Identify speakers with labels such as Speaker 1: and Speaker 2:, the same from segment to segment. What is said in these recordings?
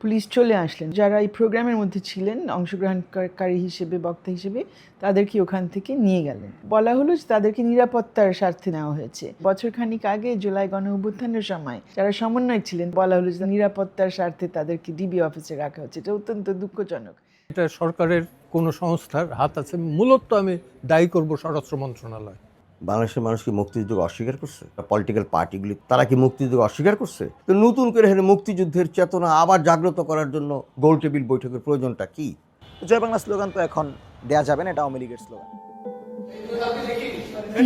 Speaker 1: Police চলে আসলেন। যারা এই প্রোগ্রামের মধ্যে ছিলেন, অংশগ্রহণকারী হিসেবে, বক্তা হিসেবে, তাদেরকে ওখান থেকে নিয়ে গেলেন। বলা হলো যে তাদেরকে নিরাপত্তার স্বার্থে নেওয়া হয়েছে। বছর খানিক আগে জুলাই গণ অভ্যুত্থানের সময় যারা সমন্বয় ছিলেন, বলা হলো যে নিরাপত্তার স্বার্থে তাদেরকে ডিবি অফিসে রাখা হচ্ছে। এটা অত্যন্ত দুঃখজনক।
Speaker 2: এটা সরকারের কোনো সংস্থার হাত আছে। মূলত আমি দায়ী করব স্বরাষ্ট্র মন্ত্রণালয়।
Speaker 3: বাংলাদেশের মানুষ কি মুক্তিযুদ্ধকে অস্বীকার করছে? পলিটিক্যাল পার্টিগুলি তারা কি মুক্তিযুদ্ধকে অস্বীকার করছে? তো নতুন করে এখানে মুক্তিযুদ্ধের চেতনা আবার জাগ্রত করার জন্য গোল টেবিল বৈঠকের প্রয়োজনটা কি?
Speaker 4: জয় বাংলা স্লোগান তো এখন দেয়া যাবে না এটা আওয়ামী লীগের স্লোগান।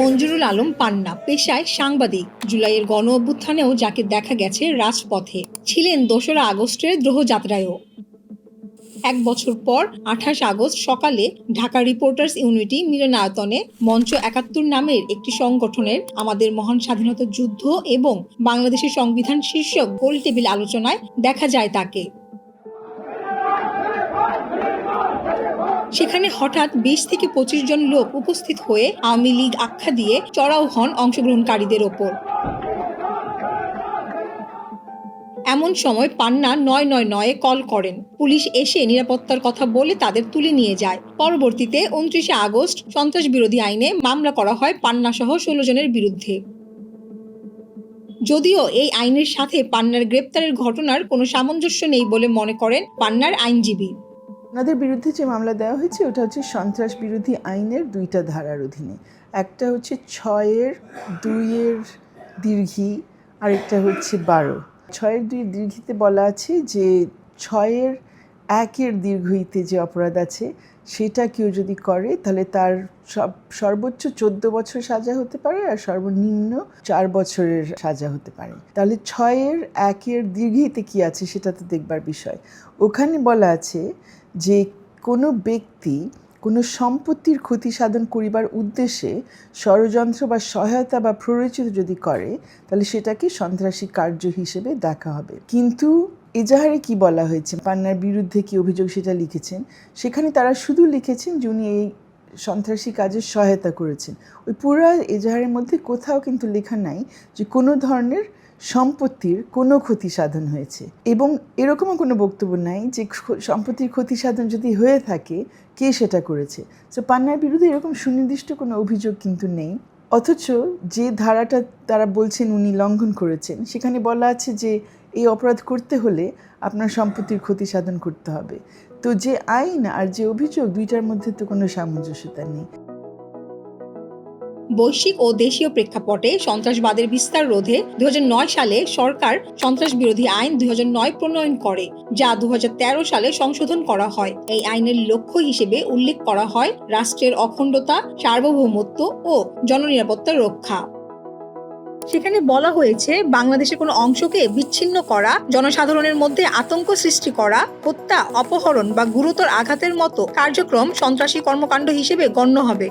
Speaker 5: মঞ্জুরুল আলম পান্না পেশায় সাংবাদিক। জুলাইয়ের গণ অভ্যুত্থানেও যাকে দেখা গেছে রাজপথে ছিলেন দোসরা আগস্টের দ্রোহযাত্রায়ও। এক বছর পর আঠাশ আগস্ট সকালে ঢাকা রিপোর্টার্স ইউনিটি মিলনায়তনে মঞ্চ একাত্তর নামের একটি সংগঠনের আমাদের মহান স্বাধীনতা যুদ্ধ এবং বাংলাদেশের সংবিধান শীর্ষক গোল টেবিল আলোচনায় দেখা যায় তাকে। সেখানে হঠাৎ বিশ থেকে পঁচিশ জন লোক উপস্থিত হয়ে আওয়ামী লীগ আখ্যা দিয়ে চড়াও হন অংশগ্রহণকারীদের ওপর। এমন সময় পান্না নয় নয় নয়ে কল করেন। পুলিশ এসে নিরাপত্তার কথা বলে তাদের তুলে নিয়ে যায়। পরবর্তীতে উনত্রিশে আগস্ট সন্ত্রাস বিরোধী আইনে মামলা করা হয় পান্না সহ ষোলো জনের বিরুদ্ধে। যদিও এই আইনের সাথে পান্নার গ্রেপ্তারের ঘটনার কোনো সামঞ্জস্য নেই বলে মনে করেন পান্নার আইনজীবী।
Speaker 1: ওনাদের বিরুদ্ধে যে মামলা দেওয়া হয়েছে, ওটা হচ্ছে সন্ত্রাস বিরোধী আইনের দুইটা ধারার অধীনে। একটা হচ্ছে ছয়ের, দুইয়ের দীর্ঘি, আরেকটা হচ্ছে বারো। ছয়ের দুই দীর্ঘিতে বলা আছে যে ছয়ের একের দীর্ঘইতে যে অপরাধ আছে, সেটা কেউ যদি করে, তাহলে তার সব, সর্বোচ্চ চোদ্দ বছর সাজা হতে পারে আর সর্বনিম্ন চার বছরের সাজা হতে পারে। তাহলে ছয়ের একের দীর্ঘিতে কি আছে সেটা তো দেখবার বিষয়। ওখানে বলা আছে যে কোনো ব্যক্তি কোনো সম্পত্তির ক্ষতি সাধন করিবার উদ্দেশ্যে ষড়যন্ত্র বা সহায়তা বা প্ররোচিত যদি করে, তাহলে সেটাকে সন্ত্রাসী কার্য হিসেবে দেখা হবে। কিন্তু এজাহারে কি বলা হয়েছে? পান্নার বিরুদ্ধে কি অভিযোগ সেটা লিখেছেন? সেখানে তারা শুধু লিখেছেন যে উনি এই সন্ত্রাসী কাজে সহায়তা করেছেন। ওই পুরো এজাহারের মধ্যে কোথাও কিন্তু লেখা নাই যে কোনো ধরনের সম্পত্তির কোনো ক্ষতি সাধন হয়েছে। এবং এরকমও কোনো বক্তব্য নাই যে সম্পত্তির ক্ষতি সাধন যদি হয়ে থাকে, কে সেটা করেছে? তো পান্নার বিরুদ্ধে এরকম সুনির্দিষ্ট কোনো অভিযোগ কিন্তু নেই। অথচ যে ধারাটা তারা বলছেন উনি লঙ্ঘন করেছেন, সেখানে বলা আছে যে এই অপরাধ করতে হলে আপনার সম্পত্তির ক্ষতি সাধন করতে হবে। তো যে আইন আর যে অভিযোগ, দুইটার মধ্যে তো কোনো সামঞ্জস্যতা নেই।
Speaker 5: বৈশ্বিক ও দেশীয় প্রেক্ষাপটে সন্ত্রাসবাদের বিস্তার রোধে দুই হাজার নয় সালে সরকার সন্ত্রাস বিরোধী আইন দুই হাজার নয় প্রণয়ন করে, যা দু হাজার তেরো সালে সংশোধন করা হয়। এই আইনের লক্ষ্য হিসেবে উল্লেখ করা হয় রাষ্ট্রের অখণ্ডতা, সার্বভৌমত্ব ও জননিরাপত্তার রক্ষা। সেখানে বলা হয়েছে, বাংলাদেশের কোনো অংশকে বিচ্ছিন্ন করা, জনসাধারণের মধ্যে আতঙ্ক সৃষ্টি করা, হত্যা, অপহরণ বা গুরুতর আঘাতের মতো কার্যক্রম সন্ত্রাসী কর্মকাণ্ড হিসেবে গণ্য হবে।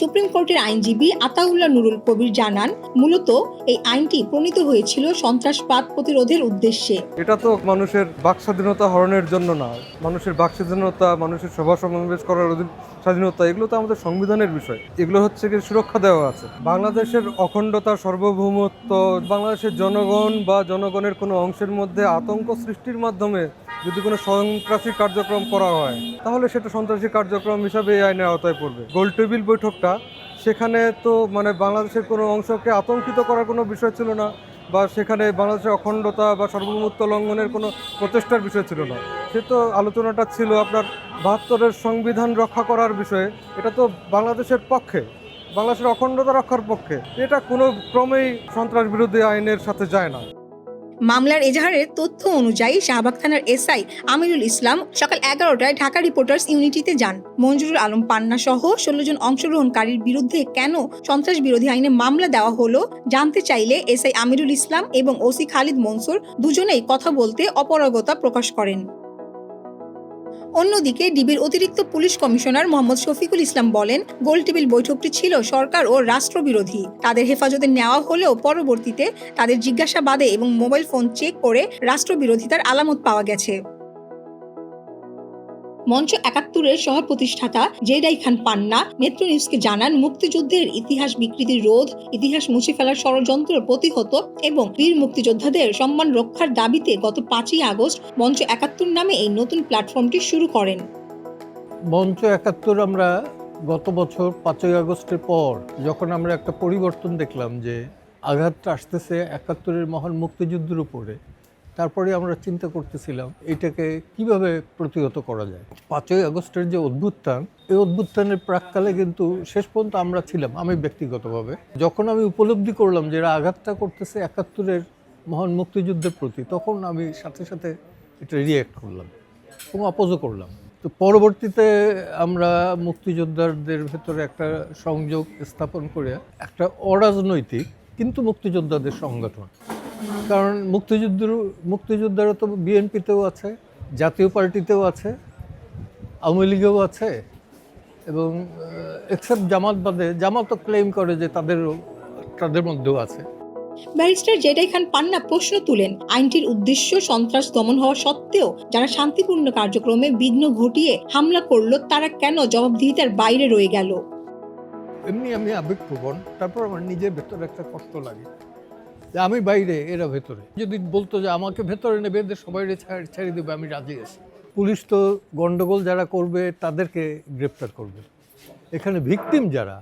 Speaker 5: সুপ্রিম কোর্টের আইনজীবী আতাউল্লাহ নুরুল কবির জানান, মূলত এই আইনটি প্রণীত হয়েছিল সন্ত্রাসবাদ প্রতিরোধের উদ্দেশ্যে।
Speaker 6: এটা তো মানুষের বাক স্বাধীনতা হরণের জন্য না। মানুষের বাক স্বাধীনতা মানুষের সভা সমাবেশ করার স্বাধীনতা, এগুলো তো আমাদের সংবিধানের বিষয়। এগুলো হচ্ছে কি সুরক্ষা দেওয়া আছে। বাংলাদেশের অখণ্ডতা, সার্বভৌমত্ব, বাংলাদেশের জনগণ বা জনগণের কোনো অংশের মধ্যে আতঙ্ক সৃষ্টির মাধ্যমে যদি কোনো সন্ত্রাসী কার্যক্রম করা হয়, তাহলে সেটা সন্ত্রাসী কার্যক্রম হিসাবে এই আইনের আওতায় পড়বে। গোল টেবিল বৈঠকটা সেখানে তো মানে বাংলাদেশের কোনো অংশকে আতঙ্কিত করার কোনো বিষয় ছিল না বা সেখানে বাংলাদেশের অখণ্ডতা বা সার্বভৌমত্ব লঙ্ঘনের কোনো প্রচেষ্টার বিষয় ছিল না। সে তো আলোচনাটা ছিল আপনার বাহাত্তরের সংবিধান রক্ষা করার বিষয়ে। এটা তো বাংলাদেশের পক্ষে, বাংলাদেশের অখণ্ডতা রক্ষার পক্ষে। এটা কোনো ক্রমেই সন্ত্রাস বিরোধী আইনের সাথে যায় না।
Speaker 5: মামলার এজাহারের তথ্য অনুযায়ী শাহবাগ থানার এসআই আমিরুল ইসলাম সকাল এগারোটায় ঢাকা রিপোর্টার্স ইউনিটিতে যান। মঞ্জুরুল আলম পান্না সহ ষোলো জন অংশগ্রহণকারীর বিরুদ্ধে কেন সন্ত্রাস বিরোধী আইনে মামলা দেওয়া হলো জানতে চাইলে এসআই আমিরুল ইসলাম এবং ওসি খালিদ মনসুর দুজনেই কথা বলতে অপারগতা প্রকাশ করেন। অন্যদিকে ডিবির অতিরিক্ত পুলিশ কমিশনার মোহাম্মদ শফিকুল ইসলাম বলেন গোলটেবিল বৈঠকটি ছিল সরকার ও রাষ্ট্রবিরোধী। তাদের হেফাজতে নেওয়া হলেও পরবর্তীতে তাদের জিজ্ঞাসাবাদে এবং মোবাইল ফোন চেক করে রাষ্ট্রবিরোধিতার আলামত পাওয়া গেছে। মঞ্চ একাত্তরের সহ প্রতিষ্ঠাতা জেডাই খান পান্না নেত্র নিউজকে জানান, মুক্তিযুদ্ধের ইতিহাস বিকৃতি রোধ, ইতিহাস মুছে ফেলার ষড়যন্ত্র প্রতিহত এবং বীর মুক্তিযোদ্ধাদের সম্মান রক্ষার দাবিতে গত পাঁচই আগস্ট মঞ্চ একাত্তর নামে এই নতুন প্ল্যাটফর্মটি শুরু করেন।
Speaker 2: মঞ্চ একাত্তর আমরা গত বছর পাঁচই আগস্টের পর যখন আমরা একটা পরিবর্তন দেখলাম যে আঘাতটা আসতেছে একাত্তরের মহান মুক্তিযুদ্ধের উপরে তারপরে আমরা চিন্তা করতেছিলাম এটাকে কীভাবে প্রতিহত করা যায়। পাঁচই আগস্টের যে অভ্যুত্থান, এই অভ্যুত্থানের প্রাককালে কিন্তু শেষ পর্যন্ত আমরা ছিলাম, আমি ব্যক্তিগতভাবে। যখন আমি উপলব্ধি করলাম যে এরা আঘাতটা করতেছে একাত্তরের মহান মুক্তিযুদ্ধের প্রতি, তখন আমি সাথে সাথে এটা রিয়্যাক্ট করলাম এবং অপোজও করলাম। তো পরবর্তীতে আমরা মুক্তিযোদ্ধাদের ভেতরে একটা সংযোগ স্থাপন করে একটা অরাজনৈতিক কিন্তু মুক্তিযোদ্ধাদের সংগঠন কারণ মুক্তিযুদ্ধের মুক্তিযোদ্ধারা তো বিএনপিতেও আছে জাতীয় পার্টিতেও আছে আওয়ামী লীগেও আছে এবং এক্সেপ্ট জামাত বাদে জামাতও ক্লেম করে যে তাদেরও তাদের মধ্যেও আছে।
Speaker 5: ব্যারিস্টার জেডাই খান পান্না প্রশ্ন তুলেন আইনটির উদ্দেশ্য সন্ত্রাস দমন হওয়া সত্ত্বেও যারা শান্তিপূর্ণ কার্যক্রমে বিঘ্ন ঘটিয়ে হামলা করল তারা কেন জবাবদিহিতার বাইরে রয়ে গেল?
Speaker 2: এমনি আমি আবেগপ্রবণ তারপর আমার নিজের ভেতরে একটা কষ্ট লাগে। যে আমি বাইরে, এরা ভেতরে। যদি বলতো যে আমাকে ভেতরে নেবে, এদের সবাই ছেড়ে দেবে, আমি রাজি আছি। পুলিশ তো গন্ডগোল যারা করবে, তাদেরকে গ্রেপ্তার করবে। এখানে ভিকটিম যারা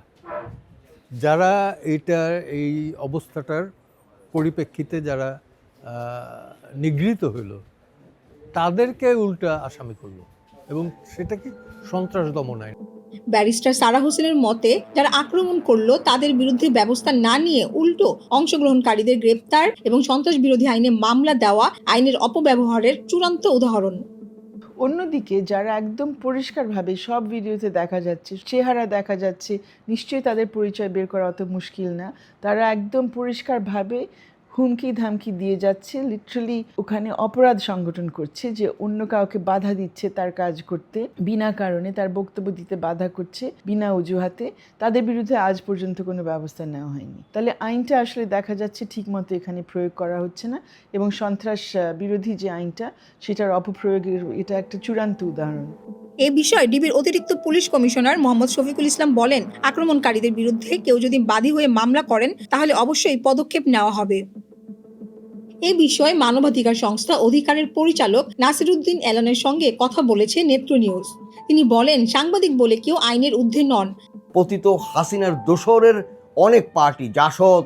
Speaker 2: যারা এইটা, এই অবস্থাটার পরিপ্রেক্ষিতে যারা নিগৃহীত হইল, তাদেরকে উল্টা আসামি করল। এবং সেটা কি সন্ত্রাস দমন আইন?
Speaker 5: ব্যারিস্টার সারা হোসেনের মতে, যারা আক্রমণ করল, তাদের বিরুদ্ধে ব্যবস্থা না নিয়ে উল্টো অংশগ্রহণকারীদের গ্রেপ্তার এবং সন্ত্রাস বিরোধী আইনে মামলা দেওয়া আইনের অপব্যবহারের চূড়ান্ত উদাহরণ।
Speaker 1: অন্যদিকে, যারা একদম পরিষ্কারভাবে সব ভিডিওতে দেখা যাচ্ছে, চেহারা দেখা যাচ্ছে, নিশ্চয়ই তাদের পরিচয় বের করা অত মুশকিল না। তারা একদম পরিষ্কারভাবে হুমকি ধামকি দিয়ে যাচ্ছে। লিটারালি ওখানে অপরাধ সংগঠন করছে যে অন্য কাউকে বাধা দিচ্ছে তার কাজ করতে, বিনা কারণে তার বক্তব্য দিতে বাধা করছে, বিনা অজুহাতে। তাদের বিরুদ্ধে আজ পর্যন্ত কোনো ব্যবস্থা নেওয়া হয়নি। তাহলে আইনটা আসলে দেখা যাচ্ছে ঠিকমতো এখানে প্রয়োগ করা হচ্ছে না এবং সন্ত্রাস বিরোধী যে আইনটা, সেটার অপপ্রয়োগের এটা একটা চূড়ান্ত উদাহরণ।
Speaker 5: এ বিষয়ে ডিবির অতিরিক্ত পুলিশ কমিশনার মোহাম্মদ শফিকুল ইসলাম বলেন, আক্রমণকারীদের বিরুদ্ধে কেউ যদি বাদী হয়ে মামলা করেন, তাহলে অবশ্যই পদক্ষেপ নেওয়া হবে। এ বিষয়ে মানবাধিকার সংস্থা অধিকারের পরিচালক নাসিরুদ্দিন এলানের সঙ্গে কথা বলেছে নেত্র নিউজ। তিনি বলেন, সাংবাদিক বলে কেউ আইনের ঊর্ধ্বে নন।
Speaker 3: পতিত হাসিনার দোসরের অনেক পার্টি, জাসদ,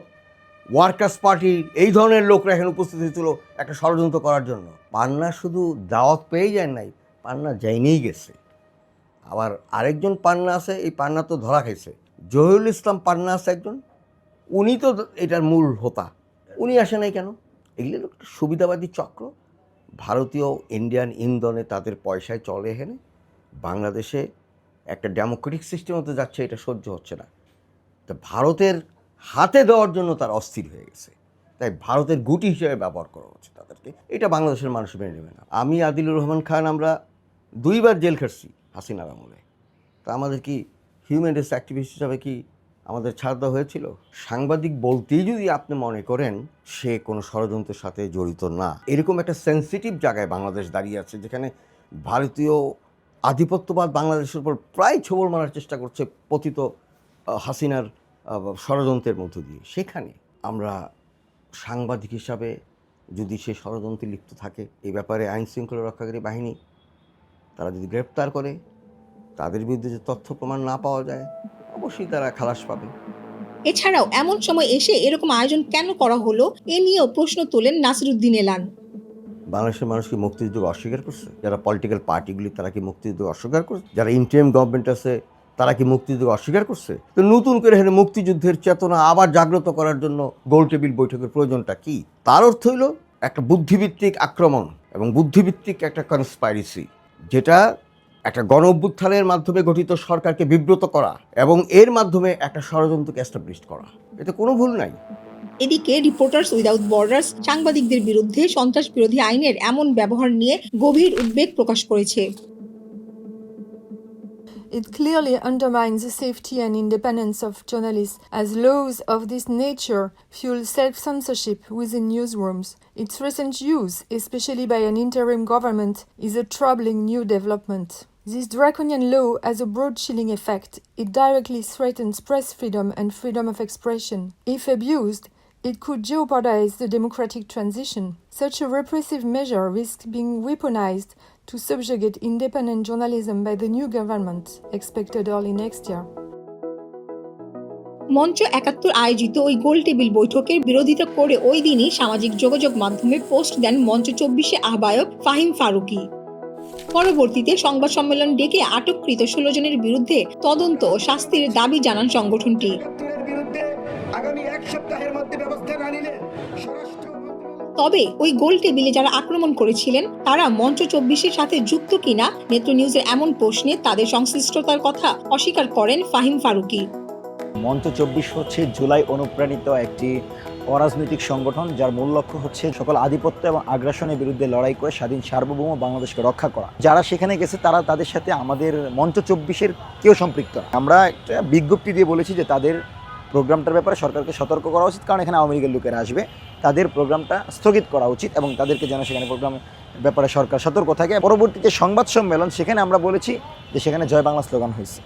Speaker 3: ওয়ার্কার্স পার্টি, এই ধরনের লোকরা এখানে উপস্থিত হয়েছিল একটা ষড়যন্ত্র করার জন্য। পান্না শুধু দাওয়াত পেয়ে যায় নাই, পান্না যাইনেই গেছে। আবার আরেকজন পান্না আছে, এই পান্না তো ধরা খাইছে। জহিরুল ইসলাম পান্না আছে একজন, উনি তো এটার মূল হোতা। উনি আসে নাই কেন? এগুলো একটা সুবিধাবাদী চক্র। ভারতীয় ইন্ডিয়ান ইন্ধনে তাদের পয়সায় চলে এখানে। বাংলাদেশে একটা ডেমোক্রেটিক সিস্টেম হতে যাচ্ছে, এটা সহ্য হচ্ছে না। তো ভারতের হাতে দেওয়ার জন্য তার অস্থির হয়ে গেছে। তাই ভারতের গুটি হিসেবে ব্যবহার করা হচ্ছে তাদেরকে। এটা বাংলাদেশের মানুষ মেনে নেবে না। আমি আদিলুর রহমান খান, আমরা দুইবার জেল খেটছি হাসিনার আমলে। তা আমাদের কি হিউম্যান রাইটস অ্যাক্টিভিস্ট হিসাবে কি আমাদের ছাড় দেওয়া হয়েছিল। সাংবাদিক বলতেই যদি আপনি মনে করেন, সে কোনো ষড়যন্ত্রের সাথে জড়িত না। এরকম একটা সেন্সিটিভ জায়গায় বাংলাদেশ দাঁড়িয়ে আছে, যেখানে ভারতীয় আধিপত্যবাদ বাংলাদেশের উপর প্রায় ছবল মারার চেষ্টা করছে পতিত হাসিনার ষড়যন্ত্রের মধ্য দিয়ে। সেখানে আমরা সাংবাদিক হিসাবে যদি সে ষড়যন্ত্রে লিপ্ত থাকে এই ব্যাপারে আইন শৃঙ্খলা রক্ষাকারী বাহিনী, তারা যদি গ্রেপ্তার করে, তাদের বিরুদ্ধে যে তথ্য প্রমাণ না পাওয়া যায় অবশ্যই তারা খালাস পাবে।
Speaker 5: এছাড়াও এমন সময় এসে এরকম আয়োজন কেন করা হলো এ নিয়েও প্রশ্ন তোলেন নাসিরুদ্দিন এলান।
Speaker 3: বাংলাদেশের মানুষ কি মুক্তিযুদ্ধ অস্বীকার করছে? যারা পলিটিক্যাল পার্টিগুলি তারা কি মুক্তিযুদ্ধ অস্বীকার করছে? যারা ইন্টারিম গভর্নমেন্ট আছে তারা কি মুক্তিযুদ্ধ অস্বীকার করছে? তো নতুন করে এখানে মুক্তিযুদ্ধের চেতনা আবার জাগ্রত করার জন্য গোল টেবিল বৈঠকের প্রয়োজনটা কি? তার অর্থ হইল একটা বুদ্ধিভিত্তিক আক্রমণ এবং বুদ্ধিভিত্তিক একটা কনস্পাইরেসি যেটা একটা গণ অভ্যুত্থানের মাধ্যমে গঠিত সরকারকে বিব্রত করা এবং এর মাধ্যমে একটা ষড়যন্ত্রকে এস্টাবলিশ করা এতে কোনো ভুল নাই
Speaker 5: এদিকে রিপোর্টার্স উইদাউট বর্ডার্স সাংবাদিকদের বিরুদ্ধে সন্ত্রাস বিরোধী আইনের এমন ব্যবহার নিয়ে গভীর উদ্বেগ প্রকাশ করেছে
Speaker 7: It clearly undermines the safety and independence of journalists, as laws of this nature fuel self censorship within newsrooms. Its recent use, especially by an interim government, is a troubling new development. This draconian law has a broad chilling effect. It directly threatens press freedom and freedom of expression. If abused, it could jeopardize the democratic transition. Such a repressive measure risks being weaponized to subjugate independent journalism by the new government, expected early next year.
Speaker 5: মঞ্চ একাত্তর আয়োজিত ওই গোল table বৈঠকের বিরোধিতা করে ওই দিনই সামাজিক যোগাযোগ মাধ্যমে পোস্ট দেন মঞ্চ চব্বিশে আহ্বায়ক ফাহিম ফারুকি পরবর্তীতে সংবাদ সম্মেলন ডেকে আটককৃত ষোলো জনের বিরুদ্ধে তদন্ত ও শাস্তির দাবি জানান সংগঠনটি।
Speaker 8: আগামী এক সপ্তাহের মধ্যে ব্যবস্থা না নিলে
Speaker 5: তবে ওই গোল টেবিলে যারা আক্রমণ করেছিলেন তারা মঞ্চ চব্বিশের সাথে যুক্ত কিনা নেত্র নিউজের এমন প্রশ্নে তাদের সংশ্লিষ্টতার কথা অস্বীকার করেন ফাহিম ফারুকি।
Speaker 4: মঞ্চ চব্বিশ হচ্ছে জুলাই অনুপ্রাণিত একটি অরাজনৈতিক সংগঠন যার মূল লক্ষ্য হচ্ছে সকল আধিপত্য এবং আগ্রাসনের বিরুদ্ধে লড়াই করে স্বাধীন সার্বভৌম বাংলাদেশকে রক্ষা করা। যারা সেখানে গেছে, তারা তাদের সাথে আমাদের মঞ্চ চব্বিশের কেউ সম্পৃক্ত আমরা একটা বিজ্ঞপ্তি দিয়ে বলেছি যে তাদের প্রোগ্রামটার ব্যাপারে সরকারকে সতর্ক করা উচিত, কারণ এখানে আওয়ামী লীগের লোকেরা আসবে। তাদের প্রোগ্রামটা স্থগিত করা উচিত এবং তাদেরকে যেন সেখানে প্রোগ্রামের ব্যাপারে সরকার সতর্ক থাকে। পরবর্তীতে সংবাদ সম্মেলন, সেখানে আমরা বলেছি যে সেখানে জয় বাংলা স্লোগান হয়েছে।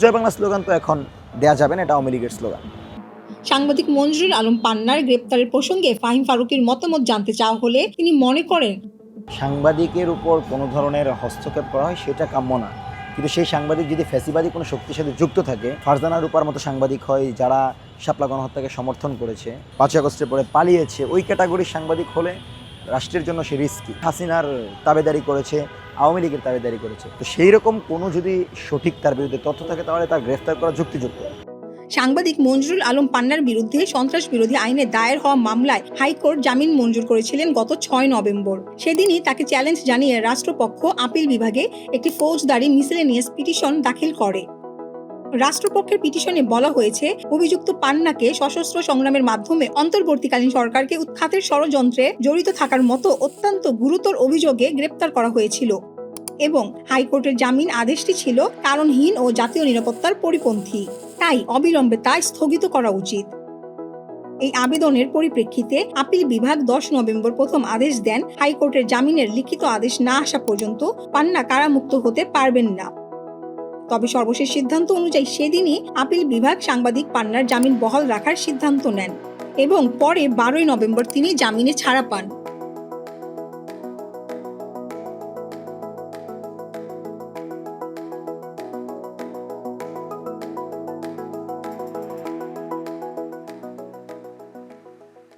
Speaker 4: জয় বাংলা স্লোগান তো এখন দেয়া যাবে না, এটা আওয়ামী লীগের স্লোগান।
Speaker 5: সাংবাদিক মঞ্জুরুল আলম পান্নার গ্রেপ্তারের প্রসঙ্গে ফাহিম ফারুকের মতামত জানতে চাওয়া হলে তিনি মনে করেন,
Speaker 4: সাংবাদিকের উপর কোনো ধরনের হস্তক্ষেপ করা হয় সেটা কাম্য না। কিন্তু সেই সাংবাদিক যদি ফ্যাসিবাদী কোনো শক্তির সাথে যুক্ত থাকে, ফারজানা রূপার মতো সাংবাদিক হয় যারা শাপলা গণহত্যাকে সমর্থন করেছে, পাঁচই আগস্টের পরে পালিয়েছে, ওই ক্যাটাগরির সাংবাদিক হলে রাষ্ট্রের জন্য সে রিস্কি হাসিনার তাবেদারি করেছে, আওয়ামী লীগের তাবেদারি করেছে। তো সেই রকম কোনো যদি সঠিক তার বিরুদ্ধে তথ্য থাকে, তাহলে তার গ্রেফতার করা যুক্তিযুক্ত।
Speaker 5: সাংবাদিক মঞ্জুরুল আলম পান্নার বিরুদ্ধে সন্ত্রাস বিরোধী আইনে দায়ের হওয়া মামলায় হাইকোর্ট জামিন মঞ্জুর করেছিলেন গত ছয় নভেম্বর। সেদিনই তাকে চ্যালেঞ্জ জানিয়ে রাষ্ট্রপক্ষ আপিল বিভাগে একটি ফৌজদারি মিসেলেনিয়াস পিটিশন দাখিল করে। রাষ্ট্রপক্ষের পিটিশনে বলা হয়েছে, অভিযুক্ত পান্নাকে সশস্ত্র সংগ্রামের মাধ্যমে অন্তর্বর্তীকালীন সরকারকে উৎখাতের ষড়যন্ত্রে জড়িত থাকার মতো অত্যন্ত গুরুতর অভিযোগে গ্রেপ্তার করা হয়েছিল এবং হাইকোর্টের জামিন আদেশটি ছিল কারণহীন ও জাতীয় নিরাপত্তার পরিপন্থী। তাই অবিলম্বে তা স্থগিত করা উচিত। এই আবেদনের পরিপ্রেক্ষিতে আপিল বিভাগ দশ নভেম্বর প্রথম আদেশ দেন, হাইকোর্টের জামিনের লিখিত আদেশ না আসা পর্যন্ত পান্না কারামুক্ত হতে পারবেন না। তবে সর্বশেষ সিদ্ধান্ত অনুযায়ী সেদিনই আপিল বিভাগ সাংবাদিক পান্নার জামিন বহাল রাখার সিদ্ধান্ত নেন এবং পরে বারোই নভেম্বর তিনি জামিনে ছাড়া পান।